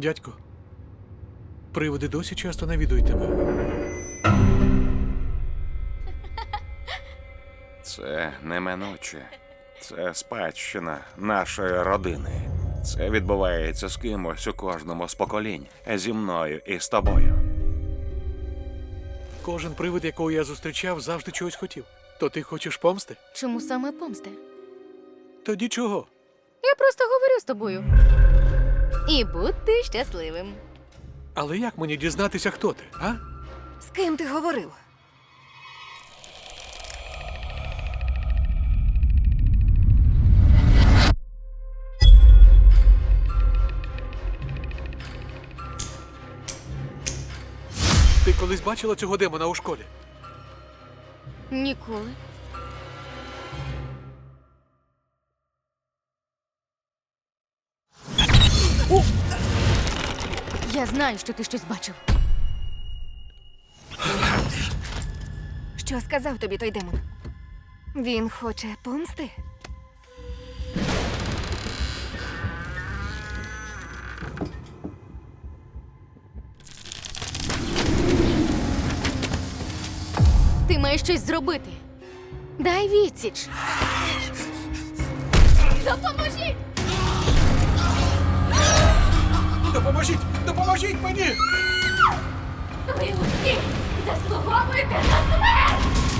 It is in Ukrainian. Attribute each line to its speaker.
Speaker 1: Дядько, привиди досі часто навідують тебе.
Speaker 2: Це неминуче. Це спадщина нашої родини. Це відбувається з кимось у кожному з поколінь, зі мною і з тобою.
Speaker 1: Кожен привид, якого я зустрічав, завжди чогось хотів. То ти хочеш помсти?
Speaker 3: Чому саме помсти?
Speaker 1: Тоді чого?
Speaker 3: Я просто говорю з тобою. І будьте щасливим.
Speaker 1: Але як мені дізнатися, хто ти, а?
Speaker 4: З ким ти говорив?
Speaker 1: Ти колись бачила цього демона у школі?
Speaker 3: Ніколи. Я знаю, що ти щось бачив.
Speaker 4: Що сказав тобі той демон? Він хоче помсти?
Speaker 3: Ти маєш щось зробити. Дай відсіч. Допоможіть!
Speaker 1: Допоможіть! Допоможіть мені!
Speaker 3: Ви усі заслуговуєте на смерть!